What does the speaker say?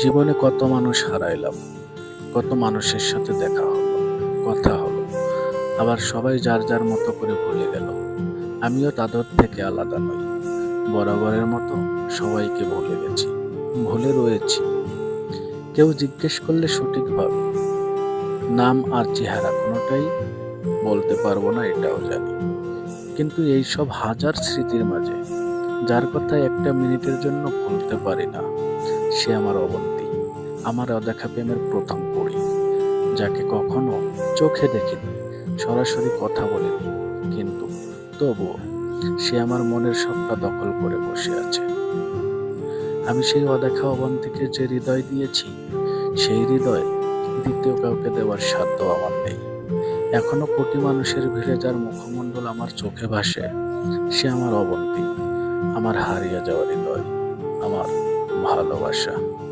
জীবনে কত মানুষ হারাইলাম, কত মানুষের সাথে দেখা হলো, কথা হলো, আবার সবাই যার যার মতো করে ভুলে গেল। আমিও তাদের থেকে আলাদা নই, বরাবরের মতো সবাইকে ভুলে গেছি, ভুলে রয়েছি। কেউ জিজ্ঞেস করলে সঠিকভাবে নাম আর চেহারা কোনোটাই বলতে পারব না, এটাও জানি। কিন্তু এই সব হাজার স্মৃতির মাঝে, যার কথা একটা মিনিটের জন্য ভুলতে পারি না সে আমার অবন্তি, আমার অদেখা প্রেমের প্রথম পড়ি যাকে কখনো চোখে দেখিনি, সরাসরি কথা বলিনি, কিন্তু তবুও সে আমার মনের সবটা দখল করে বসে আছে। আমি সেই অদেখা অবন্তিকে যে হৃদয় দিয়েছি, সেই হৃদয় দ্বিতীয় কাউকে দেওয়ার সাধ্য আমার নেই। এখনও কোটি মানুষের ভিড়ে যার মুখমণ্ডল আমার চোখে ভাসে, সে আমার অবন্তি, আমার হারিয়ে যাওয়া হৃদয়, আমার ভালোবাসা।